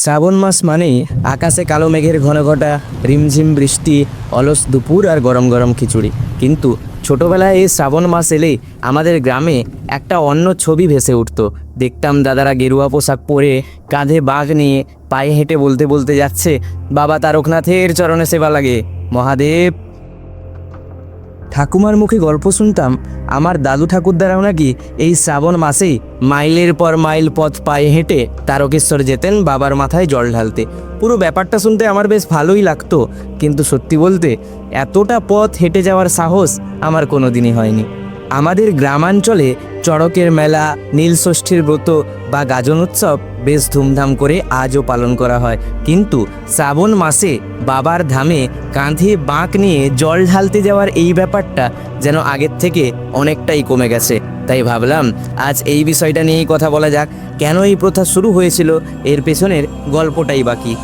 শ্রাবণ মাস মানেই আকাশে কালো মেঘের ঘন ঘটা, রিমঝিম বৃষ্টি, অলস দুপুর আর গরম গরম খিচুড়ি। কিন্তু ছোটোবেলায় এই শ্রাবণ মাস এলেই আমাদের গ্রামে একটা অন্য ছবি ভেসে উঠত। দেখতাম দাদারা গেরুয়া পোশাক পরে কাঁধে বাঘ নিয়ে পায়ে হেঁটে বলতে বলতে যাচ্ছে, বাবা তারকনাথের চরণে সেবা লাগে। মহাদেব ঠাকুমার মুখে গল্প শুনতাম, আমার দাদু ঠাকুরদারাও নাকি এই শ্রাবণ মাসেই মাইলের পর মাইল পথ পায়ে হেঁটে তারকেশ্বর যেতেন বাবার মাথায় জল ঢালতে। পুরো ব্যাপারটা শুনতে আমার বেশ ভালোই লাগতো, কিন্তু সত্যি বলতে এতটা পথ হেঁটে যাওয়ার সাহস আমার কোনো দিনই হয়নি। আমাদের গ্রামাঞ্চলে চড়কের মেলা, নীলষষ্ঠীর ব্রত বা গাজন উৎসব বেশ ধুমধাম করে আজও পালন করা হয়। কিন্তু শ্রাবণ মাসে বাবার ধামে কাঁধে বাঁক নিয়ে জল ঢালতে যাওয়ার এই ব্যাপারটা যেন আগের থেকে অনেকটাই কমে গেছে। তাই ভাবলাম, আজ এই বিষয়টা নিয়েই কথা বলা যাক। কেন এই প্রথা শুরু হয়েছিল? এর পেছনের গল্পটাই বাকি।